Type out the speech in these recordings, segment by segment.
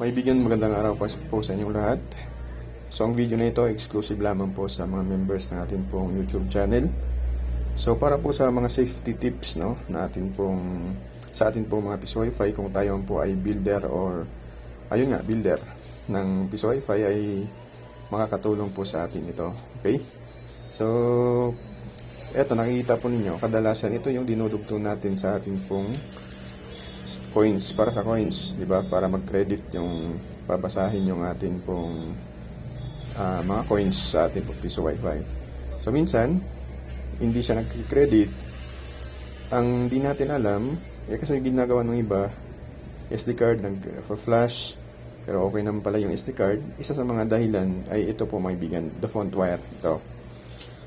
Maibigan, magandang araw po sa inyong lahat. So, ang video na ito, exclusive lamang po sa mga members ng ating pong YouTube channel. So, para po sa mga safety tips, no, na atin pong, sa atin pong mga piso wifi, kung tayo po ay builder or, ayun nga, builder ng piso wifi ay makakatulong po sa atin ito. Okay? So, eto, nakikita po ninyo, kadalasan ito yung dinudugtong natin sa ating pong coins para sa coins, 'di ba? Para mag-credit yung babasahin yung atin pong ah, mga coins sa ating pong piso wifi. So minsan hindi siya nag-credit. Ang di natin alam, eh kasi ginagawa ng iba, SD card nag for flash, pero okay naman pala yung SD card. Isa sa mga dahilan ay ito po mga bigan, the font wire. Ito.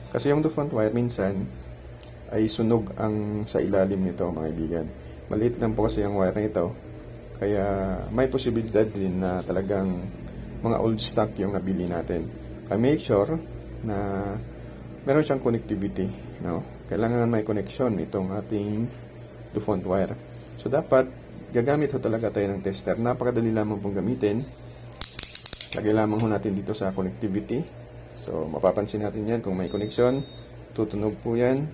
Kasi yung the font wire minsan ay sunog ang sa ilalim nito mga kaibigan. Maliit lang po kasi ang wire na ito. Kaya may posibilidad din na talagang mga old stock yung nabili natin. Kaya make sure na meron siyang connectivity. No? Kailangan may connection itong ating Dufont wire. So dapat gagamit ho talaga tayo ng tester. Napakadali lamang pong gamitin. Lagay lamang ho natin dito sa connectivity. So mapapansin natin yan kung may connection. Tutunog po yan.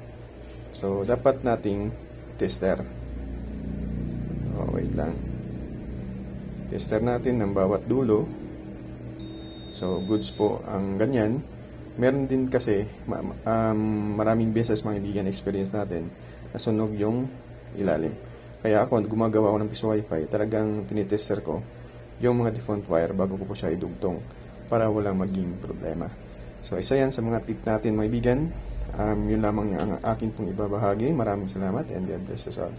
So dapat nating tester. Wait lang. Tester natin ng bawat dulo. So, goods po ang ganyan. Meron din kasi, um, maraming beses mga ibigan experience natin, nasunog yung ilalim. Kaya ako, gumagawa ako ng piso wifi, talagang tinitester ko yung mga default wire bago ko po siya idugtong para walang maging problema. So, isa yan sa mga tip natin mga ibigan. Um, yun lamang ang akin pong ibabahagi. Maraming salamat and God bless us all.